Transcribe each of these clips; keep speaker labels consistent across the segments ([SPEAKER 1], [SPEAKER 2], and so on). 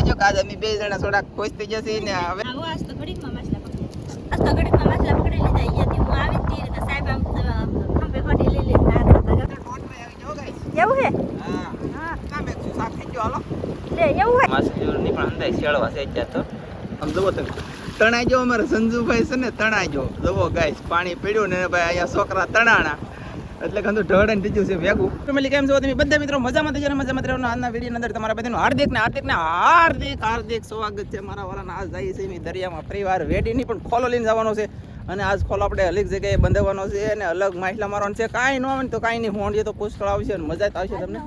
[SPEAKER 1] આવજો કે આજે અમે બે જણા થોડાક ખુશ થઈ જશે ને હવે.
[SPEAKER 2] આવો આજ તો ઘડીકમાં માછલા પકડી. આજ તો ઘડીકમાં માછલા પકડી લીધા અહીંયાથી હું આવી તી તો સાહેબ આમ ખંભે ખોટી લઈ લઈને ના એવું હે?
[SPEAKER 1] હા.
[SPEAKER 2] હા.
[SPEAKER 1] કામે એક સાફ થઈ ગયો હાલો.
[SPEAKER 2] લે એવું હે?
[SPEAKER 1] માસજોરની પણ અંદાજ શેળવા છે અત્યારે તો. આમ જુઓ તમે. તણાઈ જો અમારે સંજુભાઈ છે ને તણાઈ જો જુઓ ગાઈસ પાણી પીડ્યું ને ભાઈ અહીંયા છોકરા તણાણા. એટલે કંદુ ઢળ અને ગયું છે ભેગું. ફેમિલી કેમ છો? તમે બધા મિત્રો મજામાં થઈ જાય મજામાં રહેવાનું આજના વીડિયો અંદર તમારા બધાનું હાર્દિક ને હાર્દિક ને હાર્દિક હાર્દિક સ્વાગત છે મારા વાળાના. આજ જાય છે એમ દરિયામાં પરિવાર વેડીની પણ ખોલો લઈને જવાનો છે. અને આજ ખોલો આપણે અલગ જગ્યાએ બંધાવવાનો છે અને અલગ માછલા મારવાનો છે. કાંઈ ન આવે ને તો કાંઈ નહીં. હોંડીએ તો પુષ્કળ આવશે અને મજા જ આવશે તમને.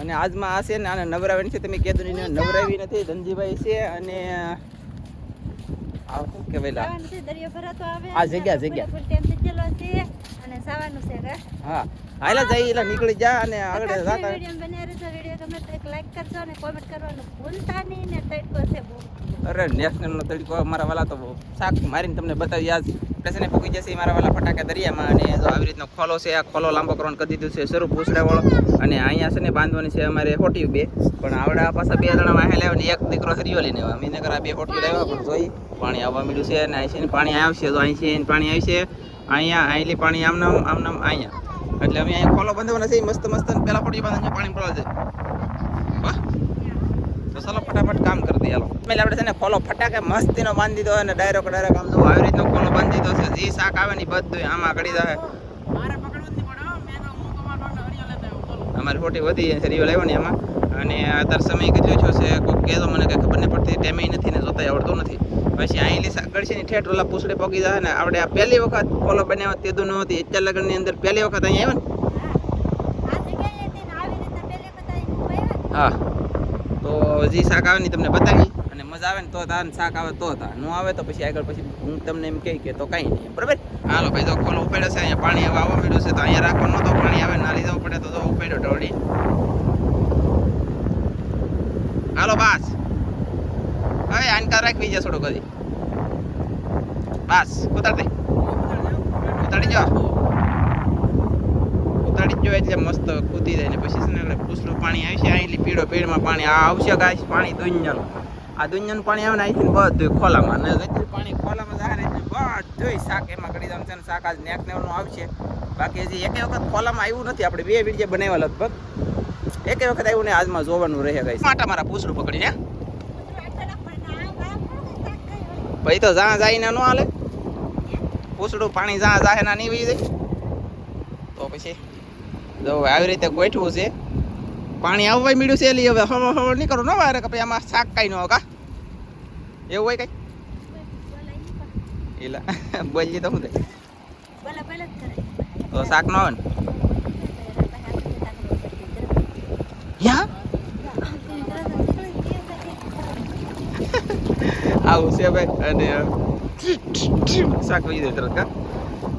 [SPEAKER 1] અને આજમાં આ છે ને આને નવરાવી છે. તમે કીધું નહીં નવરાવી નથી. ધનજીભાઈ છે અને આ શું કહેવાય લા?
[SPEAKER 2] જવાનું છે દરિયો ભરાતો આવે.
[SPEAKER 1] આ જગ્યા, જગ્યા.
[SPEAKER 2] અને છે કા
[SPEAKER 1] હા. હાલા જઈ એટલે નીકળી જા અને આગળ જાતા
[SPEAKER 2] વીડિયો બન્યા રહેજો વીડિયો ગમે તો એક લાઈક કરજો અને કોમેન્ટ કરવાનું ભૂલતા નહીં ને તડકો છે બહુ.
[SPEAKER 1] અરે નેશનલ નો તડકો મારા વાલા તો શાક મારીને તમને બતાવી આજ. સ્ટેશને પૂકી જશે મારા વાલા ફટાકા દરિયામાં અને જો આવી રીતનો ખોલો છે આ ખોલો લાંબો કરવાનું કરી દીધું છે શરૂ પૂછડા અને અહીંયા છે ને બાંધવાની છે અમારે હોટી બે. પણ આવડા પાછા બે જણા વાહે લાવ્યા ને એક દીકરો હરિયો લઈને આવ્યા અમે નકર આ બે હોટી લાવ્યા પણ જોઈ પાણી આવવા મળ્યું છે અને અહીં છે પાણી આવશે તો અહીં છે પાણી આવશે. અહીંયા અહીંલી પાણી આમ નામ આમ નામ અહીંયા. એટલે અમે અહીંયા ખોલો બાંધવાના નથી મસ્ત મસ્ત પેલા ફોટી બાંધવા પાણી જાય. તો ચાલો ફટાફટ કામ કરી દઈએ હાલો. એટલે આપણે છે ને ખોલો ફટાકે મસ્તીનો બાંધી દીધો અને ડાયરેક્ટ ડાયરેક્ટ આમ જો આવી રીતનો ખોલો બાંધી દીધો છે. જે શાક આવે ને બધું આમાં કરી દે અમારી ફોટી વધી છે રીયો લાવ્યો આમાં અને અત્યારે સમય કેટલો થયો છે કોઈ કહેતો મને કંઈ ખબર નહીં પડતી ટેમે નથી ને જોતા આવડતું નથી. પછી અહીં શાક કરશે ને ઠેઠ ઓલા પૂછડે પગી જાય ને આપણે આ પહેલી વખત ખોલો બનાવવા તેદું નહોતી અત્યાર લગ્નની અંદર પહેલી વખત અહીંયા આવ્યો ને? હા. તો જે શાક આવે ને તમને બતાવી, અને મજા આવે ને તો ને શાક આવે તો તા ન આવે તો પછી આગળ પછી હું તમને એમ કહી કે તો કાંઈ નહીં, બરાબર? હાલો ભાઈ તો ખોલો ઉપાડ્યો છે, અહીંયા પાણી આવવા મળ્યું છે, તો અહીંયા રાખવાનું તો પાણી આવે ના લઈ જવું પડે તો ઉપાડ્યો ઢોળી. હાલો, બાસ. હવે આનકાર રાખવી છે થોડું કદી બાસ, ઉતાર દે. ઉતારી જો. ઉતારી જ એટલે મસ્ત કૂદી જાય ને પછી છે ને એટલે પૂછલું પાણી આવશે અહીંથી પીળો પીળમાં પાણી આ આવશે ગાય પાણી દુનિયાનું. આ દુનિયાનું પાણી આવે ને અહીંથી બધું ખોલામાં. ને પાણી ખોલામાં જાય ને એટલે બધું શાક એમાં કરી દેવાનું છે ને શાક આજ નેક નેવનું આવશે. બાકી હજી એક વખત ખોલામાં આવ્યું નથી. આપણે બે વીડિયો બનાવ્યા લગભગ. એકે વખત આવ્યું ને આજમાં જોવાનું રહે ગઈ માટા મારા પૂછડું પકડીને. ભાઈ તો જ્યાં જાય ને ન હાલે. પૂછડું પાણી જ્યાં જાય ના નહીં વહી જાય. તો પછી જો આવી રીતે ગોઠવું છે. પાણી આવવા મળ્યું છે એટલે હવે હવા હવા નહીં કરો ન વારે કે ભાઈ આમાં શાક કાંઈ ન હોય કા? એવું હોય કઈ? એલા બોલીએ તો શું થાય? તો શાક ન આવે ને? યા આવું છે ભાઈ અને શાક વહી જાય તરત કા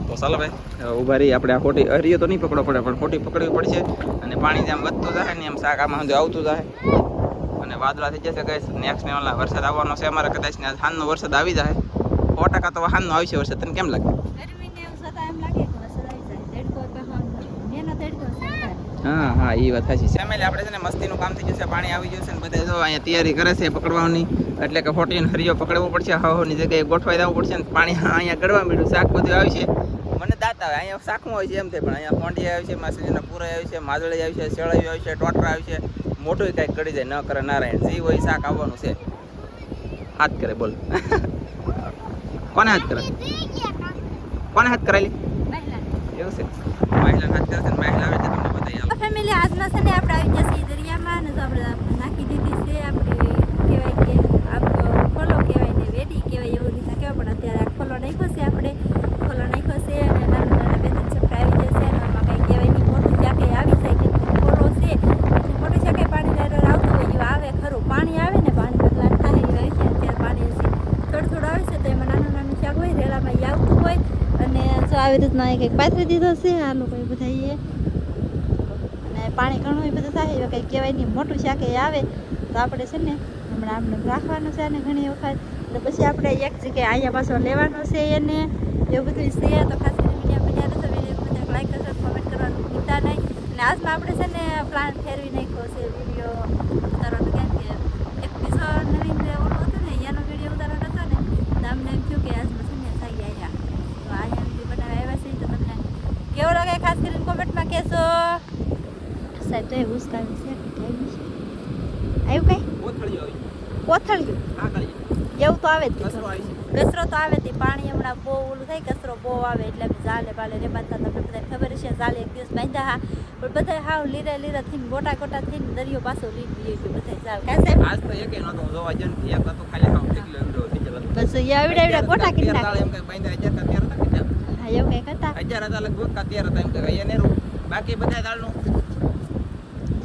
[SPEAKER 1] તો ચાલો ભાઈ ઊભા રહી આપણે આ ખોટી હરિયો તો નહીં પકડવો પડે, પણ ખોટી પકડવી પડશે. અને પાણી જેમ વધતું જાય ને એમ શાક આમાં સુધી આવતું જાય. અને વાદળા થઈ જશે ગઈ નેક્સ્ટ લેવલના વરસાદ આવવાનો છે અમારે, કદાચ ને હાનનો વરસાદ આવી જાય. સો ટકા તો હાનનો આવશે વરસાદ. તને કેમ લાગે
[SPEAKER 2] ગરમીને એવું છતાં એમ લાગે કે વરસાદ આવી જાય તડકો તો હા, મેનો તડકો છે વધારે.
[SPEAKER 1] હા હા એ વાત સાચી છે. ફેમિલી આપણે છે ને મસ્તીનું કામ થઈ જશે પાણી આવી જશે ને બધા જો અહીંયા તૈયારી કરે છે પકડવાની. એટલે કે ફોટીને હરિયો પકડવો પડશે હવાની જગ્યાએ ગોઠવાઈ દેવું પડશે ને પાણી અહીંયા ગળવા મળ્યું શાક બધું છે. મને દાંત આવે અહીંયા શાકમાં હોય છે એમ થાય પણ અહીંયા ફોંડી આવી છે માછલીના પૂરા આવી છે માદળી આવી છે શેળાવી આવી છે ટોટરા આવી છે. મોટું કાંઈક કરી જાય ન કરે નારાયણ. જે હોય શાક આવવાનું છે. હાથ કરે બોલ. કોને હાથ કરે? કોને હાથ કરાયેલી? એવું છે. મહિલા હાથ કરે છે મહિલા આવે છે.
[SPEAKER 2] ફેમિલી આજના છે ને આપણે આવી ગયા છીએ દરિયામાં ને તો આપણે નાખી દીધી છે, આપણે કહેવાય કે આપણો ખોલો કહેવાય ને વેડી કહેવાય એવું રીતના કહેવાય, પણ અત્યારે આ નાખ્યો છે આપણે ખોલો નાખ્યો છે અને નાના નાના બે ત્રણ આવી જશે અને આમાં કાંઈ કહેવાય નહીં, મોટું ચાકે આવી જાય કે છે મોટું મોટું ચાકે પાણી આવતું હોય આવે ખરું, પાણી આવે ને પાણી આવે છે, અત્યારે પાણી છે થોડું થોડું આવે છે તો એમાં નાનું નાનું શાક હોય, રેલામાં એ આવતું હોય, અને જો આવી રીતના કંઈક પાથરી દીધો છે, આ લોકો બધા પાણી ઘણું એ બધું થાય, એવું કંઈ કહેવાય નહીં. મોટું શાક એ આવે, તો આપણે છે ને, હમણાં આમને રાખવાનું છે ને ઘણી વખત. એટલે પછી આપણે એક જગ્યાએ અહીંયા પાછો લેવાનો છે એને. એવું બધું છે, તો ખાસ કરીને વીડિયો રહેશે વીડિયો બધા લાઈક કરશો કોમેન્ટ કરવાનું ભૂલતા નહીં. અને આજમાં આપણે છે ને પ્લાન ફેરવી નાખ્યો છે, વીડિયો ઉતારવાનો કેમ કે એક તો એ ઉસકાવી છે. આવ્યું કઈ? કોથળિયું એવું તો આવે જ તે
[SPEAKER 1] કચરો. આવી છે.
[SPEAKER 2] કચરો તો આવે તે પાણી હમણાં બહુ ઓલું થાય કચરો બહુ આવે એટલે અમે ઝાલે બાલે રે બાંધતા તમને બધાને ખબર છે ઝાલે એક દિવસ બાંધ્યા હા. પણ બધા હાવ લીરા લીરા થઈને ગોટા ગોટા થઈને દરિયો પાછો લીધી ગયો ગયો બધા ઝાલ. કાં સાહેબ?
[SPEAKER 1] આજ તો એક એનો તો જોવા જન એક તો ખાલી હાવ ઢીકલો એવડો ઢીકલો. હતો.
[SPEAKER 2] બસ એ આવડે આવડા ગોટા કરી નાખે.
[SPEAKER 1] એમ કે બાંધ્યા હજાર તેર હતા કે
[SPEAKER 2] હા એવું કઈ કરતા?
[SPEAKER 1] હજાર હતા લગભગ કા તેર હતા એમ કે એને બાકી બધા દાળનું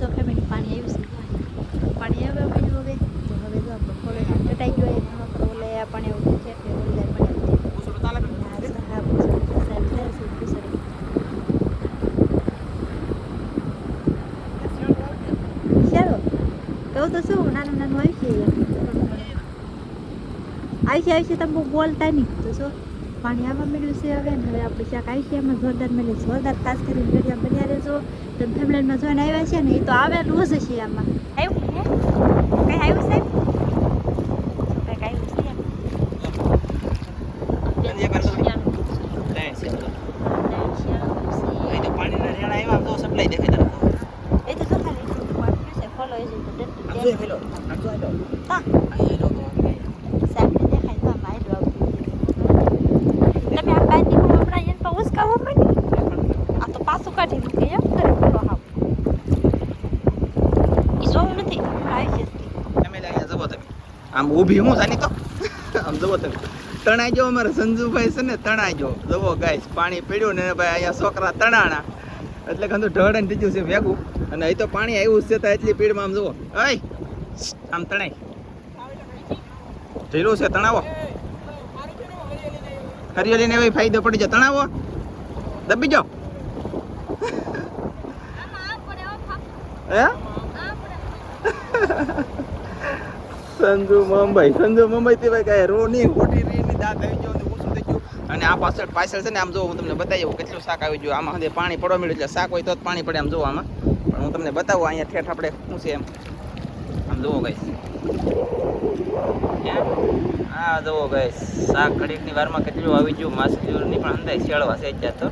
[SPEAKER 2] જો ફેમિલી પાણી આવ્યું છે પાણી આવે પડ્યું હવે તો હવે જો આપણો ખોલો ચટાઈ ગયો એ ઘણો ખરો ઓલે આ પાણી એવું છે એટલે ઓલી જાય પાણી એવું છે.
[SPEAKER 1] પૂછડું ચાલે કે?
[SPEAKER 2] હા, તો હા, પૂછડી સાહેબ થાય છે, પૂછડી. ચાલો તો તો શું, નાનું નાનું આવી છે. આવી છે આવી છે, તમે બહુ બોલતા નહીં. તો શું, પાણી આવવા મળ્યું છે હવે હવે આપણે શાક આવી છે જોરદાર મળે, જોરદાર ખાસ કરીને ઘડિયા બન્યા રહેજો તો ફેમિલીમાં જોઈને આવ્યા છે ને, એ તો આવેલું જ છે આમાં. આવ્યું કઈ આવ્યું સાહેબ કંઈક આવ્યું છે એમ.
[SPEAKER 1] અને એક વાર તો ત્રણ છે બધું. અહીં તો પાણીના રેડા આવ્યા આમ તો સપ્લાય દેખાય તને.
[SPEAKER 2] એ તો જો ખાલી એટલું વાટક્યું છે ફોલો એ જ રીતે
[SPEAKER 1] આમ જો હેલો આમ જો હેલો
[SPEAKER 2] હા
[SPEAKER 1] અહીં હેલો તો
[SPEAKER 2] સાહેબને દેખાય તો આમ આયલું આવતું તમે આ બાજુ હમણાં એને તો ઉસકાવો પડી આ તો પાછું કાઢી મૂકે એમ કરે બોલો હાવ ઈ જોવું નથી હમણાં આવી જશે
[SPEAKER 1] તમે લે અહીંયા જુઓ તમે આમ ઊભી હું જાની તો? આમ જુઓ તમે. તણાઈ જો અમારે સંજુભાઈ છે ને તણાઈ જો જુઓ ગાઈશ પાણી પીડ્યું ને ભાઈ અહીંયા છોકરા તણાણા. એટલે કંદુ ઢળે ને બીજું છે ભેગું. અને અહીં તો પાણી આવ્યું છે તો એટલી પીડમાં આમ જુઓ. અય આમ તણાઈ. ઢીલું છે તણાવો. હરિયલીને એવી ફાયદો પડી જાય. તણાવો. દબી જાઓ. હે? સંજુ મુંબઈ. સંજુ મુંબઈ થી ભાઈ કાંઈ રો નહીં, ખોટી રીની દાંત આવી ગયો ઓછું થઈ ગયું. અને આ પાછળ પાછળ છે ને, આમ જો હું તમને બતાવી દઉં કેટલું શાક આવી ગયું. આમાં હંધે પાણી પડવા મળ્યું એટલે શાક હોય તો જ પાણી પડે આમ જો આમાં. પણ હું તમને બતાવું, અહીંયા ઠેઠ આપણે શું છે એમ. આમ જુઓ ગઈ હા જુઓ ગઈ શાક ઘડીકની વારમાં કેટલું આવી ગયું. માસની પણ અંદાજ શેળવા છે અત્યારે તો.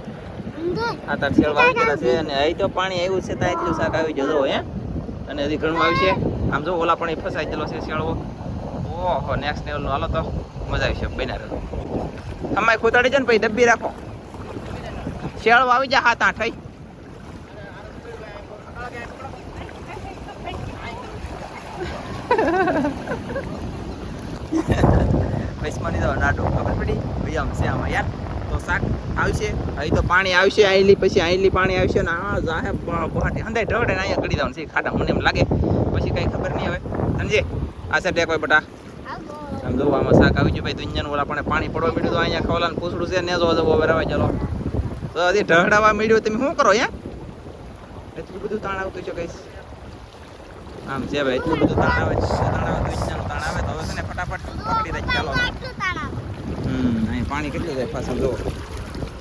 [SPEAKER 1] આ તાર શેળવા છે અને અહીં તો પાણી આવ્યું છે, ત્યાં એટલું શાક આવી જુઓ હે. અને હજી ઘણું આવશે આમ જો ઓલા પણ એ ફસાઈ ગયેલો છે શેળવો ઓહો નેક્સ્ટ લેવલનું હાલો તો મજા આવી છે, બન્યા રહો. અમાય ખૂતાડી છે ને પછી ડબ્બી રાખો. શિયાળો આવી જા હાથ આઠ. વૈશ્વની દો નાટો ખબર પડી? ભાઈ આમ છે આમાં, યાર. તો શાક આવશે, અહીં તો પાણી આવશે આઈલી પછી આઈલી પાણી આવશે ને આ જાહે બહાટી હંદાય ઢળે ને અહીંયા કરી દેવાનું છે, ખાટા મને એમ લાગે. પછી કઈ ખબર નહીં હવે. સમજે? આ સાહેબ કોઈ બટા. આમ જો આમાં શાક આવી ગયું ભાઈ દુનિયાનું ઓલા પણ પાણી પડવા મળ્યું તો અહીંયા ખવલાને પૂછડું છે ને જો જવો બરાબર ચાલો. તો હજી ઢળાવા મળ્યું તમે શું કરો અહીંયા? એટલું બધું તાણ આવતું છે કઈશ આમ છે ભાઈ, એટલું બધું તાણ આવે છે, તાણ આવે દુનિયાનું તાણ આવે, તો હવે છે ફટાફટ પકડી દે ચાલો. પાણી કેટલું જાય પાછું જો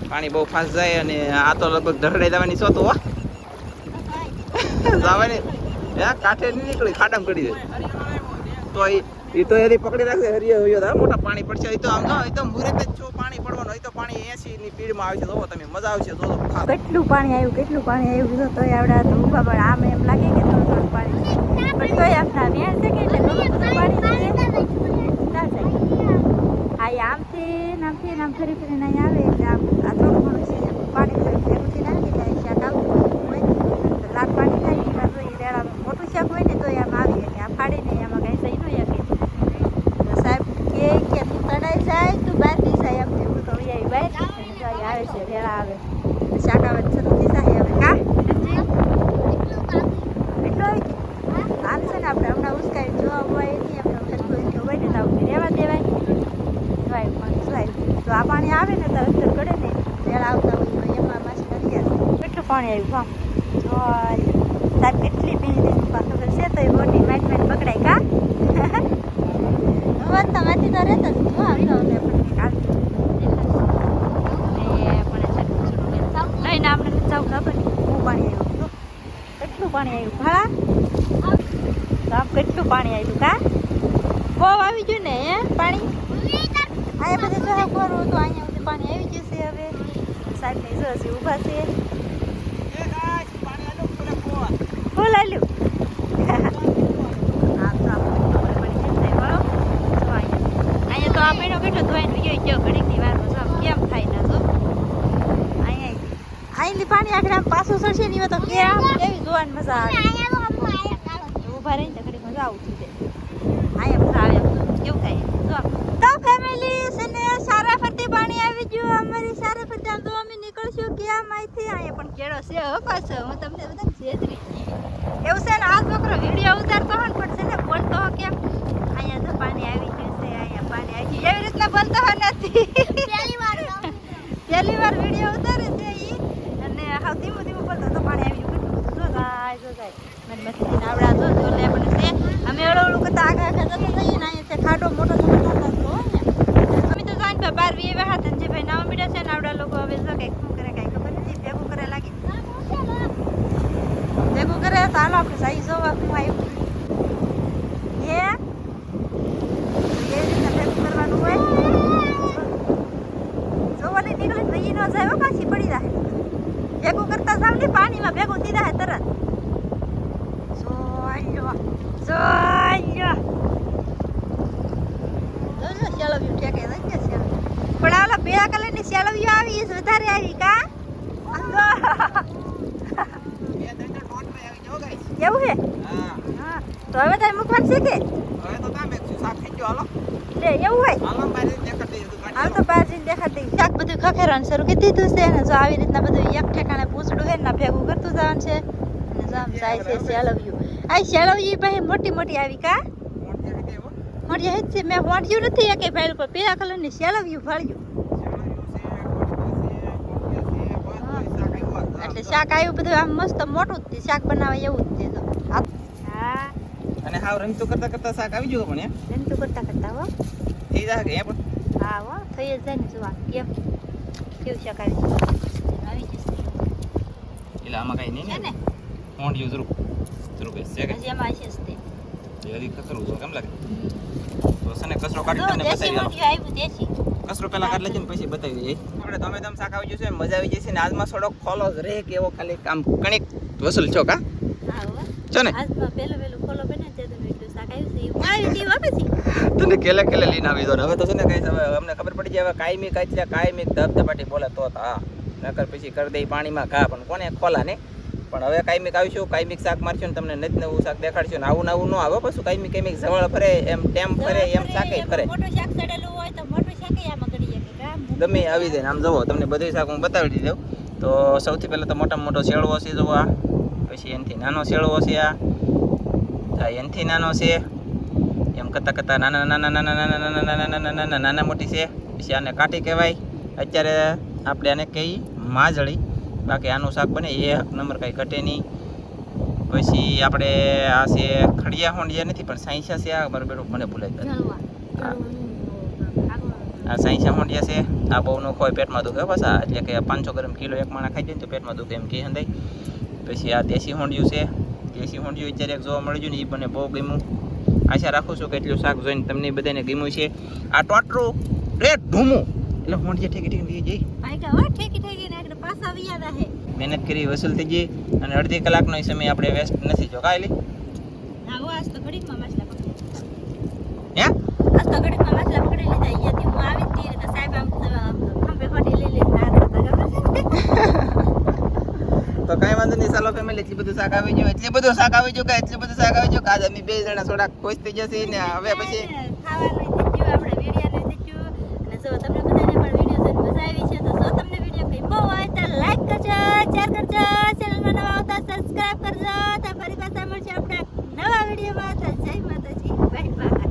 [SPEAKER 1] પાણી બહુ ફાસ્ટ જાય અને આ તો લગભગ ઢળાઈ જવાની છો તો જવાની કાંઠે નહીં નીકળી, ખાડામાં કરી દે તો એ તો એની પકડી રાખશે હરિયો હરિયો મોટા પાણી પડશે. એ તો આમ જો એ તો મુરત જ છો પાણી પડવાનું એ તો પાણી એસી ની સ્પીડમાં આવશે જોવો તમે, મજા આવશે જોજો
[SPEAKER 2] કેટલું પાણી આવ્યું, કેટલું પાણી આવ્યું તો આવડા તો ઊભા પણ આમ એમ લાગે કે થોડું થોડું પાણી પણ તોય આપના વેણ છે કે એટલે પાણી ના હા એ આમથી ને આમથી ને આમ ફરી ફરીને અહીંયા આવે એટલે આમ આ થોડું ઘણું છે પાણી ફરી ભેગું થઈને આવી જાય શાક આવતું હોય તો લાલ પાણી થાય ને એમાં તો એ રેડામાં મોટું શાક હોય ને તો આમ આવી જાય આ ફાડીને એમાં કાંઈ સહી ન શકે તો સાહેબ કે કે તું તણાઈ જાય તું બહાર નહીં જાય એમ જેવું તો અહીંયા બહાર અને જો અહીં આવે છે રેડા આવે શાક આવે છે શરૂ થઈ જાય હવે કા એટલો આમ છે ને આપણે હમણાં ઉસકાઈ જોવા હોય નહીં આપણે ફેરફાર જો હોય ને તો આપણે રહેવા દેવાય જોવાય પણ તો આ પાણી આવે ને તો અંદર ગળે ને વેળ આવતા હોય તો એમાં માછી નથી જાય કેટલું પાણી આવ્યું? હા. જો સાહેબ કેટલી પીણી દીધી ખબર છે તો એ મોટી મેટ મેટ પકડાય કા વાત વાંચી તો રહેતા જ જો આવી આવો પણ આપણે ચાવું ખબર બહુ પાણી આવ્યું કેટલું પાણી આવ્યું? ભાડા તો આમ કેટલું પાણી આવ્યું? કા બહુ આવી ગયું ને એ પાણી? અહીંયા બધે જો ખોરું તો અહીંયા બધું પાણી આવી જશે હવે. સાહેબની જોશે ઊભા છે. ફૂલ આલ્યું. અહીંયા તો આપણે કેટલો ધોઈને થઈ ગયો ઘડીકની વારમાં જો કેમ થાય ના જો. અહીંથી પાણી આગળ આમ પાછું સડશે ને તો કે આમ કેવી જોવાની મજા આવે. ઊભા રહીને તો મજા આવું થઈ જાય અહીંયા મજા આવે કેવું થાય. જો તો ફેમિલી છે ને સારા ફરતી પાણી આવી ગયું. અમારી સારા ફરતી આમ તો અમે નીકળશું ક્યાં માહિતી? અહીંયા પણ કેળો છે હો પાછો. હું તમને બધા છેતરી એવું છે ને આ છોકરો વીડિયો ઉતારતો હોય ને પણ છે ને બોલતો હો કેમ? અહીંયા તો પાણી આવી ગયું છે અહીંયા પાણી આવી ગયું. એવી રીતના બનતો હોય નથી. પહેલી વાર વીડિયો ઉતારે છે ઈ. અને હાવ ધીમું ધીમું બોલતો તો પાણી આવી ગયું. જો જાય જો જાય મને મસ્તી આવડા તો જો લે પણ છે અમે ઓળો ઓળું કરતા આગળ આગળ જતા જઈએ ને અહીંયા છે ખાડો મોટો મોટો થતા તો હોય ને અમે તો જાણ તો બાર વીએ હાથ જે મીડા છે ને આવડા લોકો હવે જો કંઈક શું કરે કાંઈ ખબર નથી ભેગું કરે લાગે. ભેગું કરે તો હાલો આપણે સાઈ જોવા હું? આવ્યું ભેગું કરવાનું જોવાની નીકળે વહી ન જાય પાછી પડી જાય. ભેગું કરતા જાવ પાણીમાં ભેગું થઈ જાય તરત. જોયો જોયો. જોજો ઠેકે લઈ ગયા શેળવ્યું. પણ પીળા કલરની શેળવ્યું આવી, એ વધારે આવી, કા?
[SPEAKER 1] આવી.
[SPEAKER 2] એવું છે? તો હવે તારે મૂકવાનું છે કે? એવું હોય?
[SPEAKER 1] હાલો
[SPEAKER 2] તો બહાર દેખાતી. બધું ખખેરવાનું શરૂ કરી દીધું છે જો આવી રીતના બધું એક ઠેકાણે પૂછડું હે ને ભેગું કરતું જવાનું છે. અને જો જાય છે શેળવ્યું આ શેળવ્યું પછી મોટી મોટી આવી, કા?
[SPEAKER 1] દેવો.
[SPEAKER 2] જ છે. મેં મોઢ્યું નથી. એકે ફાઇલ પર પીળા કલરની શેળવ્યું ફાળ્યું એટલે શાક આવ્યું બધું આમ મસ્ત મોટું જ શાક બનાવે એવું જ છે તો. હા.
[SPEAKER 1] અને હાવ રમતું કરતા કરતા શાક આવી ગયું પણ એમ.
[SPEAKER 2] રમતું કરતા કરતા હો.
[SPEAKER 1] એ જાય કે પણ
[SPEAKER 2] હા હો. થઈ જ જાય ને જોવા કેમ? કેવું શાક આવી આવી જશે
[SPEAKER 1] એટલે આમાં કઈ નહીં ને. મોંઢિયું જરૂર જરૂર છે કે?
[SPEAKER 2] એમાં છે જ તે.
[SPEAKER 1] એ હજી કેમ લાગે? તો છે ને કચરો કાઢી
[SPEAKER 2] તમને
[SPEAKER 1] બતાવી
[SPEAKER 2] દેશી.
[SPEAKER 1] કચરો પેલા કાઢી લેજે ને પછી બતાવી દઈએ. આપણે તમે તમે શાક આવી જશે મજા આવી જશે ને આજમાં થોડોક ખોલો જ રહે કે એવો ખાલી આમ કણિક વસૂલ છો કા? છો ને?
[SPEAKER 2] પહેલું પહેલું
[SPEAKER 1] તને કેલે કેલે લઈને આવી દો હવે તો છે ને કઈ હવે અમને ખબર પડી જાય હવે કાયમી કાચલા કાયમી ધબધબાટી બોલે તો તો. હા નકર પછી કરી દઈ પાણીમાં ઘા પણ. કોને ખોલા ને? પણ હવે કાયમિક આવીશું કાયમિક શાક મારશું ને તમને નત નવું શાક દેખાડશું ને આવું નવું ન આવે પછી. કાયમિક કાયમિક જવળ ફરે એમ ટેમ ફરે એમ શાકે ફરે.
[SPEAKER 2] મોટું શાક સડેલું હોય તો મોટું શાક આમાં
[SPEAKER 1] આવી જાય આમ જવો તમને બધું શાક હું બતાવી દઉં. તો સૌથી પહેલાં તો મોટામાં મોટો શેળવો છે જવો આ. પછી એનાથી નાનો શેળવો છે આ. આ એનાથી નાનો છે. એમ કરતાં કરતાં નાના નાના નાના નાના નાના નાના નાના નાના નાના મોટી છે. પછી આને કાઠી કહેવાય. અત્યારે આપણે આને કહીએ માજળી. બાકી આનું શાક બને એ એક નંબર કાંઈ ઘટે નહીં. પછી આપણે આ છે ખડિયા હોંડિયા નથી પણ સાંઈસા છે આ બરાબર મને ભૂલાઈ ગયું. આ સાંઈસા હોંડિયા છે આ બહુ નો ખોય પેટમાં દુખે પાછા એટલે કે પાંચસો ગ્રામ કિલો એક માણા ખાઈ જાય તો પેટમાં દુખે એમ કે હંદાય પછી આ દેશી હોંડિયું છે. દેશી હોંડિયું અત્યારે જોવા મળી ગયું ને એ મને બહુ ગમ્યું. આશા રાખું છું કે એટલું શાક જોઈને તમને બધાને ગમ્યું છે. આ ટોટરું રે ઢૂમું એટલે હોંડિયા ઠેકી ઠેકી જઈ.
[SPEAKER 2] ઠેકી આવી આવ્યા આહે
[SPEAKER 1] મહેનત કરી વસૂલ થઈ ગઈ અને અડધી કલાકનો સમય આપણે વેસ્ટ નથી જો
[SPEAKER 2] કાયલી આવો આજ તો ઘડીકમાં માછલા પકડી.
[SPEAKER 1] હે?
[SPEAKER 2] આજ તો ઘડીકમાં માછલા પકડી લીધા અહીંયાથી હું આવી તી તો સાહેબ આમ ખંભે ખોટી લઈ લેતા
[SPEAKER 1] તો કાંઈ વાંધો નહીં ચાલો ફેમિલી એટલી બધું શાક આવી ગયું એટલી બધું શાક આવી ગયું કે એટલી બધું શાક આવી ગયું. કે આજે અમે બે જણા થોડાક ખુશ થઈ જશે ને હવે પછી